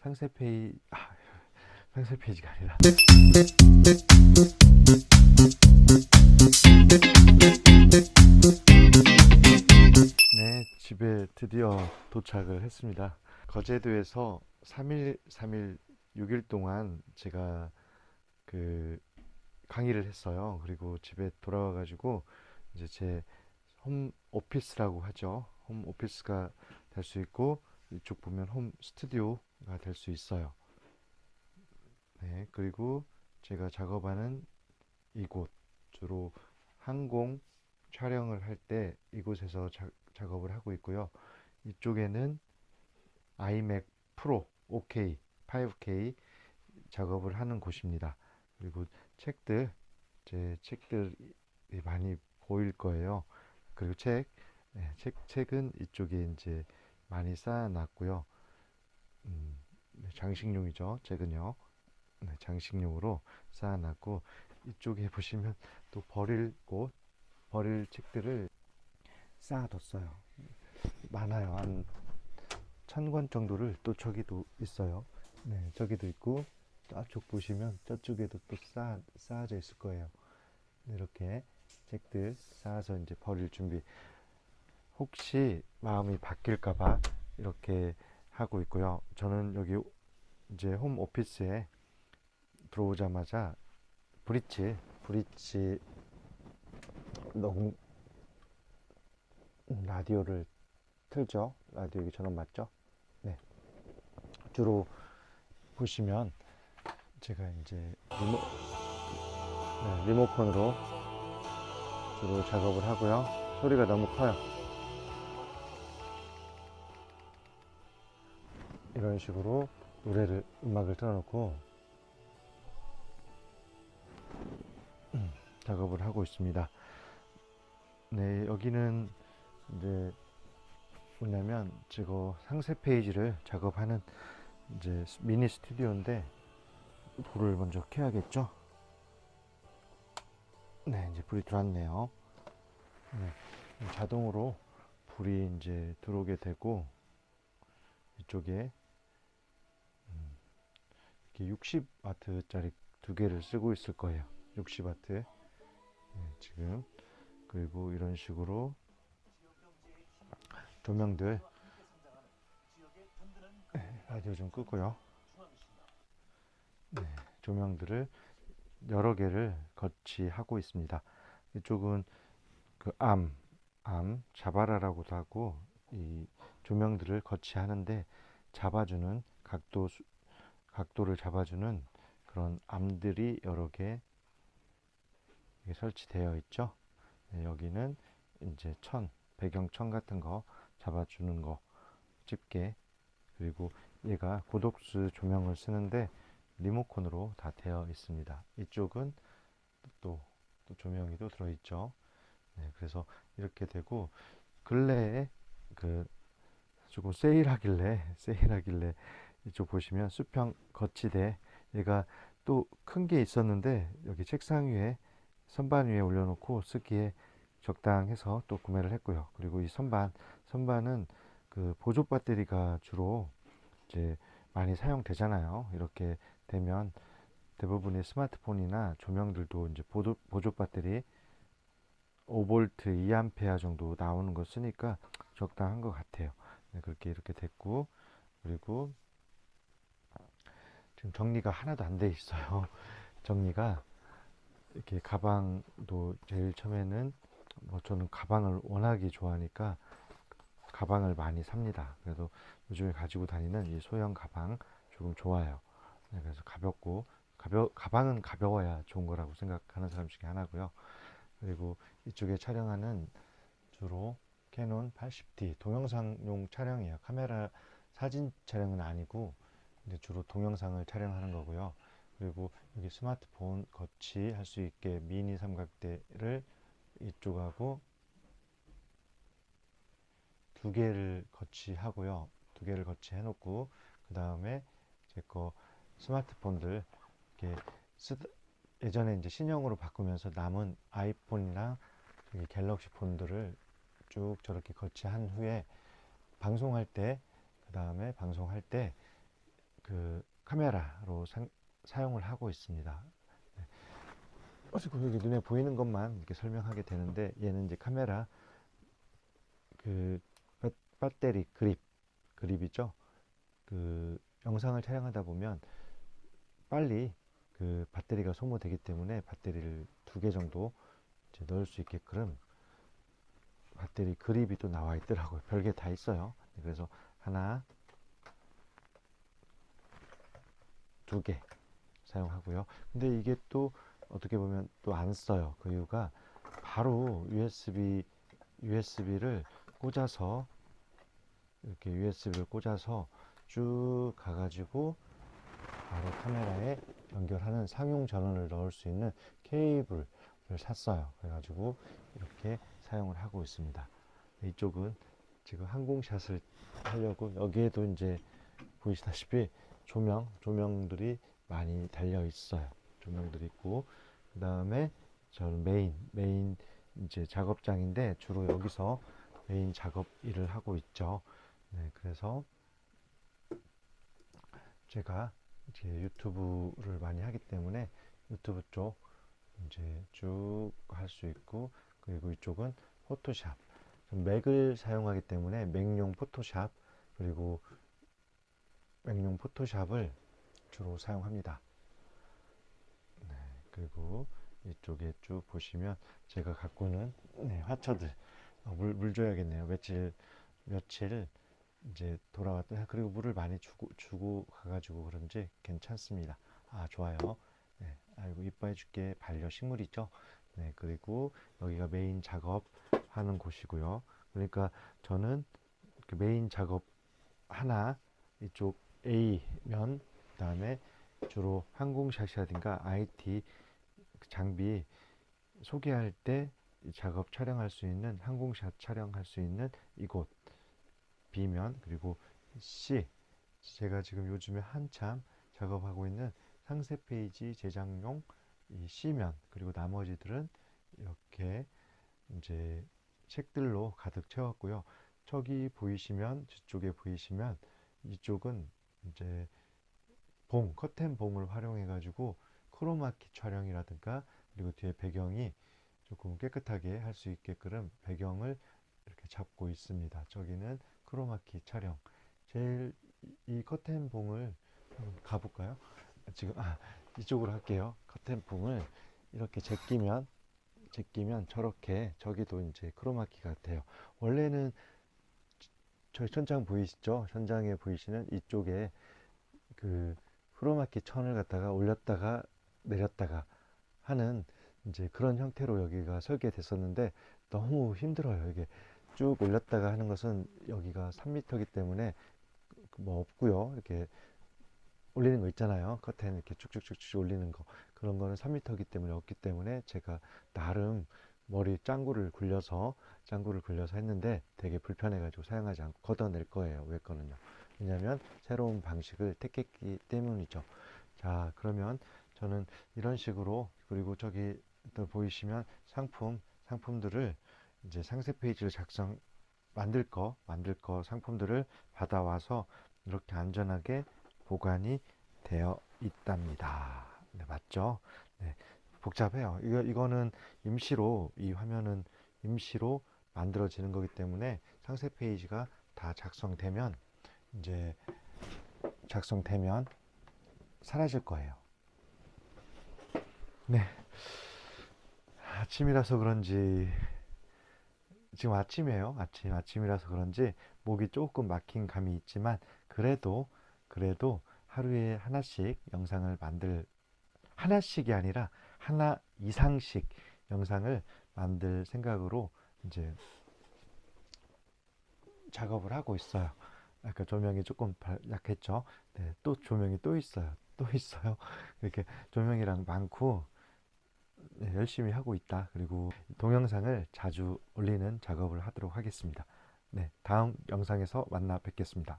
상세 페이지 아, 상세 페이지가 아니라 네, 집에 드디어 도착을 했습니다. 거제도에서 3일, 3일, 6일 동안 제가 그 강의를 했어요. 그리고 집에 돌아와 가지고 이제 제 홈 오피스라고 하죠. 홈 오피스가 될 수 있고 이쪽 보면 홈 스튜디오가 될 수 있어요. 네, 그리고 제가 작업하는 이곳 주로 항공 촬영을 할 때 이곳에서 자- 작업을 하고 있고요. 이쪽에는 아이맥 프로 5K, 5K 작업을 하는 곳입니다. 그리고 책들, 제 책들이 많이 보일 거예요. 그리고 책, 네, 책, 책은 이쪽에 이제 많이 쌓아놨고요. 음, 네, 장식용이죠. 책은요. 네, 장식용으로 쌓아놨고 이쪽에 보시면 또 버릴 곳, 버릴 책들을 쌓아뒀어요. 많아요. 한 천 권 정도를 또 저기도 있어요. 네, 저기도 있고 저쪽 보시면 저쪽에도 또 쌓아, 쌓아져 있을 거예요. 이렇게 책들 쌓아서 이제 버릴 준비. 혹시 마음이 바뀔까봐 이렇게 하고 있고요. 저는 여기 이제 홈 오피스에 들어오자마자 브릿지, 브릿지 녹 음, 라디오를 틀죠. 라디오 여기 전원 맞죠? 네. 주로 보시면 제가 이제 리모, 네, 리모컨으로 주로 작업을 하고요. 소리가 너무 커요. 이런 식으로 노래를 음악을 틀어놓고 음, 작업을 하고 있습니다. 네, 여기는 이제 뭐냐면 저거 상세 페이지를 작업하는 이제 미니 스튜디오인데 불을 먼저 켜야겠죠? 네, 이제 불이 들어왔네요. 네, 자동으로 불이 이제 들어오게 되고 이쪽에 음, 이렇게 60와트짜리 두 개를 쓰고 있을 거예요. 60와트. 네, 지금 그리고 이런 식으로 조명들 네, 라디오 좀 끄고요. 네, 조명들을 여러 개를 거치하고 있습니다. 이쪽은 그 암, 암, 자바라라고도 하고 이 조명들을 거치하는데 잡아주는 각도, 수- 각도를 잡아주는 그런 암들이 여러 개 설치되어 있죠. 네, 여기는 이제 천, 배경천 같은 거 잡아주는 거 집게 그리고 얘가 고독수 조명을 쓰는데 리모컨으로 다 되어 있습니다. 이쪽은 또, 또 조명이 또 들어있죠. 네, 그래서 이렇게 되고 근래에 그 조금 세일하길래 세일하길래 이쪽 보시면 수평 거치대 얘가 또 큰 게 있었는데 여기 책상 위에 선반 위에 올려놓고 쓰기에 적당해서 또 구매를 했고요. 그리고 이 선반 선반은 그 보조 배터리가 주로 이제 많이 사용되잖아요. 이렇게 되면 대부분의 스마트폰이나 조명들도 이제 보조, 보조 배터리 5V 2A 정도 나오는 거 쓰니까 적당한 것 같아요. 네, 그렇게 이렇게 됐고 그리고 정리가 하나도 안 돼 있어요. 정리가 이렇게 가방도 제일 처음에는 뭐 저는 가방을 워낙에 좋아하니까 가방을 많이 삽니다. 그래도 요즘에 가지고 다니는 이 소형 가방 조금 좋아요. 네, 그래서 가볍고 가벼 가방은 가벼워야 좋은 거라고 생각하는 사람 중에 하나고요. 그리고 이쪽에 촬영하는 주로 캐논 80D 동영상용 촬영이에요. 카메라 사진 촬영은 아니고 주로 동영상을 촬영하는 거고요. 그리고 여기 스마트폰 거치 할 수 있게 미니 삼각대를 이쪽하고 두 개를 거치하고요. 두 개를 거치해 놓고 그 다음에 제 거 스마트폰들 이렇게 쓰 예전에 이제 신형으로 바꾸면서 남은 아이폰이나 이 갤럭시 폰들을 쭉 저렇게 거치한 후에 방송할 때 그 다음에 방송할 때 그 카메라로 상- 사용을 하고 있습니다. 네. 어쨌든 여기 눈에 보이는 것만 이렇게 설명하게 되는데 얘는 이제 카메라 그 배- 배터리 그립 그립이죠. 그 영상을 촬영하다 보면 빨리 그 배터리가 소모되기 때문에 배터리를 두 개 정도 넣을 수 있게끔 배터리 그립이 또 나와 있더라고요. 별게 다 있어요. 네, 그래서 하나, 두 개 사용하고요. 근데 이게 또 어떻게 보면 또 안 써요. 그 이유가 바로 USB USB를 꽂아서 이렇게 USB를 꽂아서 쭉 가가지고 바로 카메라에 연결하는 상용 전원을 넣을 수 있는 케이블을 샀어요. 그래가지고 이렇게 사용을 하고 있습니다. 이쪽은 지금 항공샷을 하려고 여기에도 이제 보이시다시피 조명, 조명들이 많이 달려 있어요. 조명들이 있고 그 다음에 저는 메인, 메인 이제 작업장인데 주로 여기서 메인 작업 일을 하고 있죠. 네, 그래서 제가 이제 유튜브를 많이 하기 때문에 유튜브 쪽 이제 쭉 할 수 있고 그리고 이쪽은 포토샵 전 맥을 사용하기 때문에 맥용 포토샵 그리고 맥용 포토샵을 주로 사용합니다. 네, 그리고 이쪽에 쭉 보시면 제가 갖고 는 네, 화초들 어, 물, 물 줘야겠네요. 며칠 며칠 이제 돌아왔더니 그리고 물을 많이 주고 주고 가가지고 그런지 괜찮습니다. 아 좋아요. 네, 아이고 이뻐해 줄게 반려 식물이죠. 네 그리고 여기가 메인 작업하는 곳이고요. 그러니까 저는 그 메인 작업 하나 이쪽 A면 그다음에 주로 항공샷이라든가 IT 장비 소개할 때이 작업 촬영할 수 있는 항공샷 촬영할 수 있는 이곳 B면 그리고 C 제가 지금 요즘에 한참 작업하고 있는 상세 페이지 제작용 이 C면 그리고 나머지들은 이렇게 이제 책들로 가득 채웠고요. 저기 보이시면 저쪽에 보이시면 이쪽은 이제 봉 커튼 봉을 활용해 가지고 크로마키 촬영이라든가 그리고 뒤에 배경이 조금 깨끗하게 할 수 있게끔 배경을 이렇게 잡고 있습니다. 저기는 크로마키 촬영. 제일 이- 이 커튼 봉을 한번 가볼까요? 지금 아 이쪽으로 할게요. 커튼 봉을 이렇게 제끼면 제끼면 저렇게 저기도 이제 크로마키가 돼요. 원래는 저희 천장 보이시죠? 천장에 보이시는 이쪽에 그 크로마키 천을 갖다가 올렸다가 내렸다가 하는 이제 그런 형태로 여기가 설계됐었는데 너무 힘들어요. 이게 쭉 올렸다가 하는 것은 여기가 3m이기 때문에 그뭐 없고요. 이렇게 올리는 거 있잖아요. 커튼 이렇게 쭉쭉쭉쭉 올리는 거 그런 거는 3m이기 때문에 없기 때문에 제가 나름 머리 짱구를 굴려서 짱구를 굴려서 했는데 되게 불편해가지고 사용하지 않고 걷어낼 거예요. 왜 거는요? 왜냐하면 새로운 방식을 택했기 때문이죠. 자 그러면 저는 이런 식으로 그리고 저기 또 보이시면 상품 상품들을 이제 상세 페이지를 작성 만들 거 만들 거 상품들을 받아와서 이렇게 안전하게 보관이 되어 있답니다. 네, 맞죠? 네, 복잡해요. 이거 이거는 임시로 이 화면은 임시로 만들어지는 거기 때문에 상세 페이지가 다 작성되면 이제 작성되면 사라질 거예요. 네. 아침이라서 그런지 지금 아침이에요. 아침 아침이라서 그런지 목이 조금 막힌 감이 있지만 그래도 그래도 하루에 하나씩 영상을 만들 하나씩이 아니라 하나 이상씩 영상을 만들 생각으로 이제 작업을 하고 있어요. 아까 조명이 조금 발- 약했죠. 네, 또 조명이 또 있어요. 또 있어요. 이렇게 조명이랑 많고 네, 열심히 하고 있다. 그리고 동영상을 자주 올리는 작업을 하도록 하겠습니다. 네, 다음 영상에서 만나 뵙겠습니다.